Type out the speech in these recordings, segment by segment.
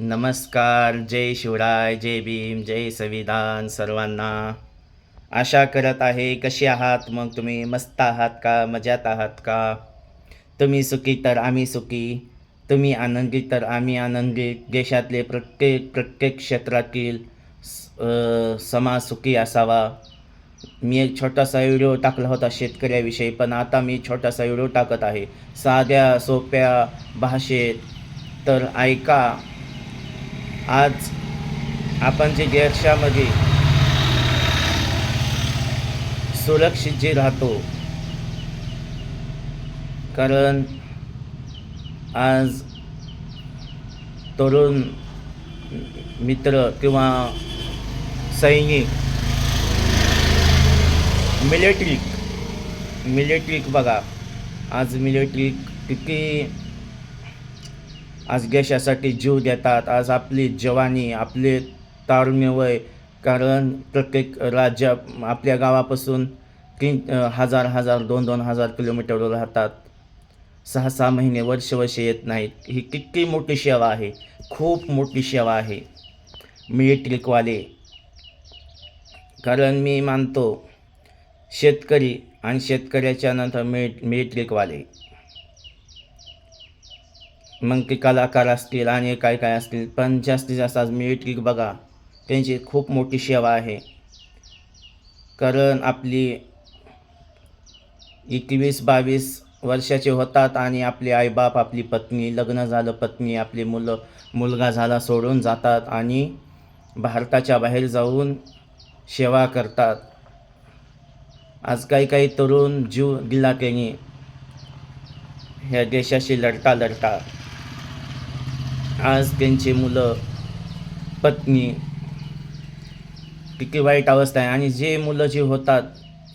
नमस्कार जय शिवराय जय भीम जय संविधान सर्वांना. आशा करत आहे कशी आहात? मग तुम्ही मस्त आहात का? मजात आहात का? तुम्ही सुखी तर आम्ही सुखी. तुम्ही आनंदी तर आम्ही आनंदी. देशातले प्रत्येक प्रत्येक क्षेत्रातील समाज सुखी असावा. मी एक छोटासा व्हिडिओ टाकला होता शेतकऱ्याविषयी पण आता मी छोटासा व्हिडिओ टाकत आहे. साध्या सोप्या भाषेत. तर ऐका. आज आपण जे देशामध्ये सुरक्षित जे राहतो कारण आज तरुण मित्र किंवा सैनिक मिलेट्रिक मिलेट्रिक बघा आज मिलेट्रिक किती आज देशासाठी जीव देतात आज आपली जवानी आपले तारुण्य कारण प्रत्येक राज्य आपल्या गावापासून तीन हजार हजार दोन दोन हजार किलोमीटरवर राहतात. सहा सहा महिने वर्ष वर्ष येत नाहीत. ही किती मोठी सेवा आहे. खूप मोठी सेवा आहे. मिलिटरीकवाले कारण मी मानतो शेतकरी आणि शेतकऱ्याच्या नंतर मिलिट मिलिटरीकवाले मग ते कलाकार असतील आणि काय काय असतील पण जास्तीत जास्त आज मिलिटरी बघा त्यांची खूप मोठी सेवा आहे. कारण आपली एकवीस बावीस वर्षाचे होतात आणि आपले आईबाप आपली पत्नी लग्न झालं पत्नी आपली मुलं मुलगा झाला सोडून जातात आणि भारताच्या बाहेर जाऊन सेवा करतात. आज काही काही तरुण जीव दिला त्यांनी. ह्या देशाशी लढता लढता आज त्यांची मुलं पत्नी किती वाईट अवस्था आहे. आणि जे मुलं जे होतात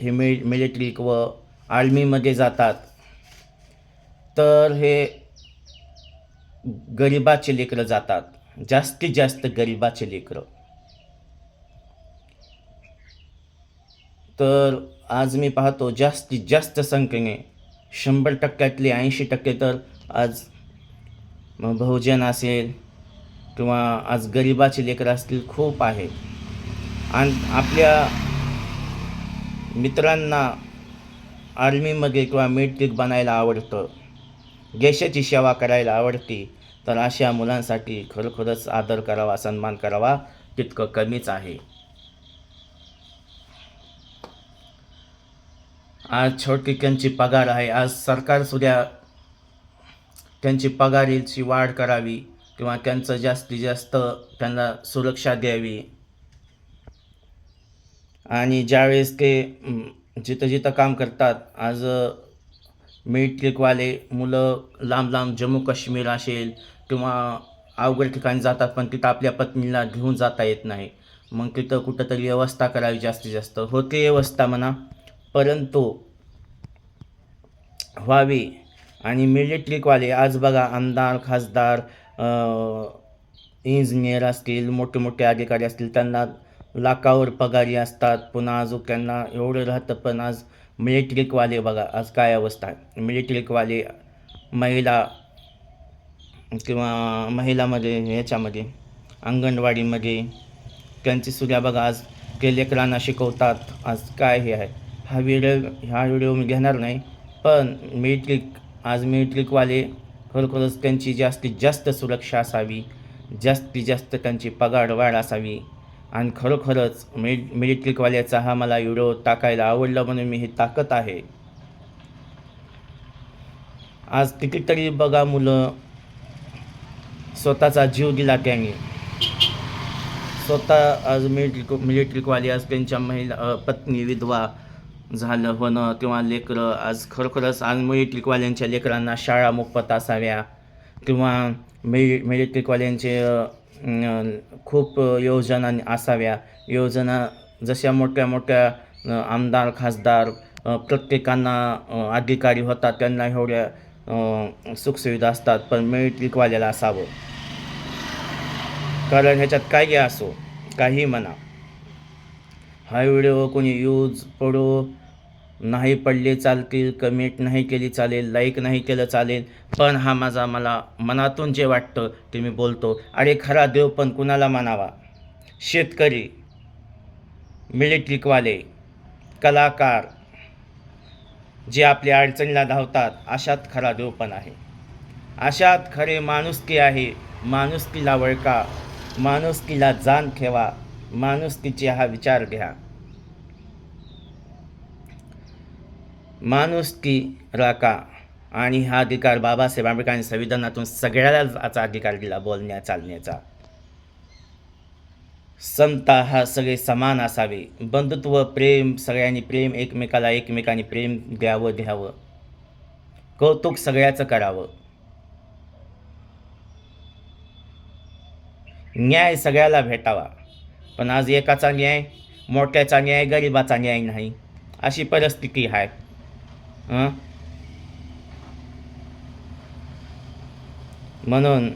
हे मि मिलिटरी व आर्मीमध्ये जातात तर हे गरिबाचे लेकरं जातात. जास्तीत जास्त गरिबाचे लेकरं. तर आज मी पाहतो जास्तीत जास्त संख्येने शंभर टक्क्यातले ऐंशी टक्के तर आज मग बहुजन असेल किंवा आज गरिबाचे लेकरं असतील खूप आहे आणि आपल्या मित्रांना आर्मीमध्ये किंवा मिलिटरीत बनायला आवडतं देशाची सेवा करायला आवडती तर अशा मुलांसाठी खरोखरच आदर करावा सन्मान करावा तितकं कमीच आहे. आज छोटी त्यांची पगार आहे. आज सरकारसुद्धा त्यांची पगारीची वाढ करावी किंवा त्यांचं जास्तीत जास्त त्यांना सुरक्षा द्यावी. आणि ज्यावेळेस ते जिथं जिथं काम करतात आज मेट्रिकवाले मुलं लांब लांब जम्मू काश्मीर असेल किंवा अवघड ठिकाणी जातात पण तिथं आपल्या पत्नीला घेऊन जाता येत नाही. मग तिथं कुठंतरी व्यवस्था करावी जास्तीत जास्त. होते व्यवस्था म्हणा परंतु व्हावी आणि मिलिटरीवाले आज बघा आमदार खासदार इंजिनियर असतील मोठे मोठे अधिकारी असतील त्यांना लाखावर पगारी असतात. पुन्हा अजून त्यांना एवढं राहतं पण आज मिलिटरीकवाले बघा. आज काय अवस्था आहे? मिलिटरीकवाले महिला किंवा महिलामध्ये ह्याच्यामध्ये अंगणवाडीमध्ये त्यांची सुद्धा बघा आज ते लेकरांना शिकवतात. आज काय हे आहे? हा व्हिडिओ हा व्हिडिओ मी घेणार नाही. पण मिलिटरी आज मिलिटरीवाले खरोखरच त्यांची जास्तीत जास्त सुरक्षा असावी जास्तीत जास्त त्यांची पगार वाढ असावी. आणि खरोखरच मिल मिलिटरीवाल्याचा हा मला व्हिडिओ टाकायला आवडला म्हणून मी हे टाकत आहे. आज कितीतरी बघा मुलं स्वतःचा जीव दिला त्यांनी. स्वतः आज मिलिटरी मिलिटरीकवाले आज त्यांच्या महिला पत्नी विधवा झालं होणं किंवा लेकरं आज खरोखरच आज मेट्रिकवाल्यांच्या लेकरांना शाळा मोफत असाव्या किंवा मे मिलिटरीकवाल्यांचे खूप योजना असाव्या. योजना जशा मोठ्या मोठ्या आमदार खासदार प्रत्येकांना अधिकारी होतात त्यांना एवढ्या सुखसुविधा असतात पण मिलिटरीकवाल्याला असावं. कारण ह्याच्यात काही असो काही म्हणा. हा व्हिडिओ कोणी यूज पडो नाही पडले चालतील कमेंट नाही केली चालेल लाईक नाही केलं चालेल पण हा माझा मला मनातून जे वाटतं ते मी बोलतो. अरे खरा देव पण कुणाला मानावा शेतकरी मिलिट्रीकवाले कलाकार जे आपल्या अडचणीला धावतात अशात खरा देव पण आहे. अशात खरे माणुसकी आहे माणुसकीला वळका माणुसकीला जाण ठेवा माणुसकीचे हा विचार घ्या. माणुसकी राका आणि हा अधिकार बाबासाहेब आंबेडकरांनी संविधानातून सगळ्यालाच याचा अधिकार दिला बोलण्या चालण्याचा. समता हा सगळे समान असावे. बंधुत्व प्रेम सगळ्यांनी प्रेम एकमेकाला एकमेकांनी प्रेम द्यावं द्यावं. कौतुक सगळ्याचं करावं. न्याय सगळ्याला भेटावा. पण आज एकाचा न्याय मोठ्याचा न्याय गरिबाचा न्याय नाही. अशी परिस्थिती आहे म्हणून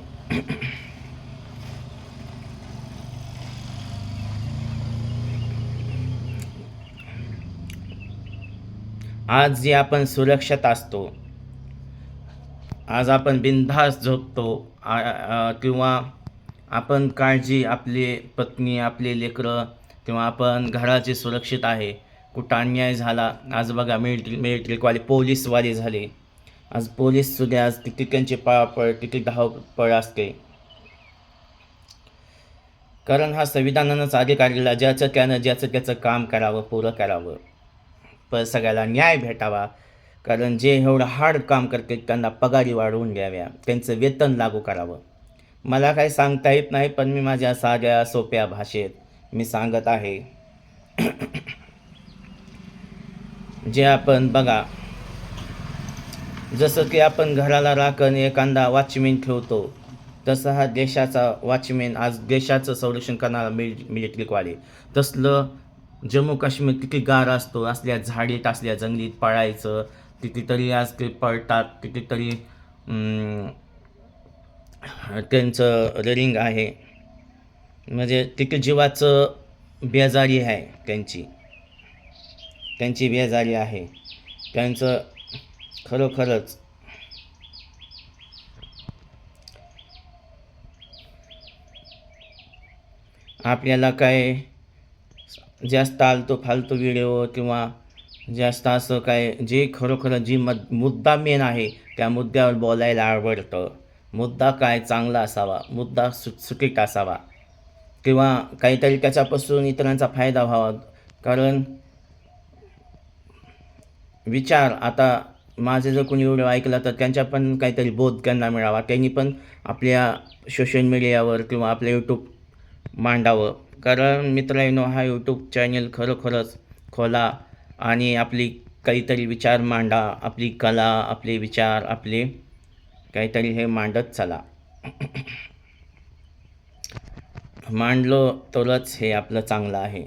आज जे आपण सुरक्षित असतो आज आपण बिनधास्त झोपतो किंवा आपण काळजी आपली पत्नी आपले लेकरं किंवा आपण घराचे सुरक्षित आहे कुठं अन्याय झाला आज बघा मिलिटरी मिलिटरीवाले पोलीसवाले झाले. आज पोलीस सुद्धा आज किती त्यांची पळापळ किती धावपळ असते. कारण हा संविधानानंच अधिकार दिला ज्याचं त्यानं ज्याचं त्याचं काम करावं पुरं करावं. पण सगळ्याला न्याय भेटावा. कारण जे एवढं हार्ड काम करते त्यांना पगारी वाढवून द्याव्या. त्यांचं वेतन लागू करावं. मला काही सांगता येत नाही पण मी माझ्या साध्या सोप्या भाषेत मी सांगत आहे. जे आपण बघा जसं की आपण घराला राखण एखादा वॉचमेन ठेवतो तसं हा देशाचा वॉचमेन आज देशाचं संरक्षण करणारा मिल मिलिटरीवाले तसलं जम्मू काश्मीर किती गार असतो असल्या झाडीत असल्या जंगलीत पळायचं कितीतरी आज ते पळतात कितीतरी त्यांचं रनिंग आहे. म्हणजे तिथे जीवाचं बेजारी आहे त्यांची. त्यांची बेजारी आहे. त्यांचं खरोखरच आपल्याला काय जास्त आलतो फालतू व्हिडिओ किंवा जास्त असं काय जे खरोखर जी मद मुद्दा मेन आहे त्या मुद्द्यावर बोलायला आवडतं. मुद्दा काय चांगला असावा मुद्दा सुटसुटीत असावा किंवा काहीतरी त्याच्यापासून इतरांचा फायदा व्हावा. कारण विचार आता माझे जर कोणी व्हिडिओ ऐकला तर त्यांच्या पण काहीतरी बोध त्यांना मिळावा. त्यांनी पण आपल्या सोशल मीडियावर किंवा आपल्या यूट्यूब मांडावं. कारण मित्रांनो हा यूट्यूब चॅनल खरोखरच खोला आणि आपली काहीतरी विचार मांडा आपली कला आपले विचार आपले काहीतरी हे मांडत चला. मांडलो तरच हे आपलं चांगलं आहे.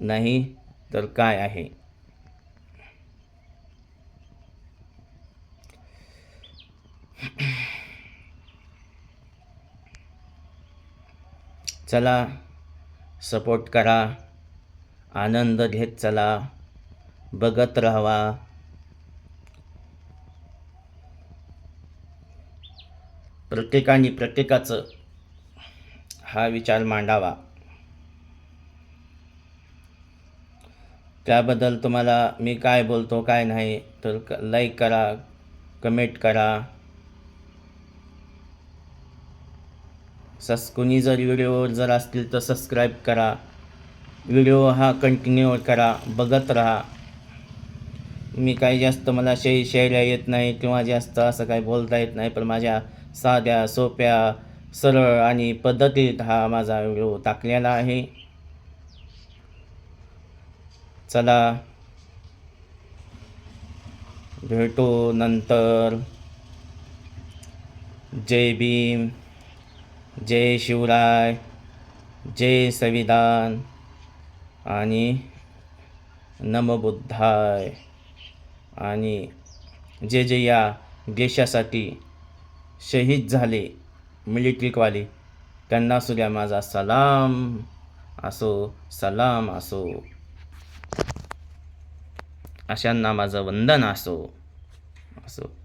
नाही तर काय आहे? चला सपोर्ट करा आनंद घेत चला बघत राहावा प्रत्येकाने प्रत्येकाचं हा विचार मांडावा. त्याबद्दल तुम्हाला मी काय बोलतो काय नाही तर लाईक करा कमेंट करा. सस कोणी जर व्हिडिओवर जर असतील तर सबस्क्राईब करा. व्हिडिओ हा कंटिन्यू करा. बघत राहा. मी काही जास्त मला शे शेऱ्या येत नाही किंवा जास्त असं काही बोलता येत नाही पण माझ्या साध्या सोप्या सरळ आणि पद्धतीत हा माझा व्हिडिओ टाकलेला आहे. चला. भेटू नंतर. जय भीम. जय शिवराय जय संविधान आणि नमबुद्धाय आणि जे जे या देशासाठी शहीद झाले मिलिटरीवाले. त्यांना सुद्धा माझा सलाम असो सलाम असो. अशांना माझं वंदन असो असो.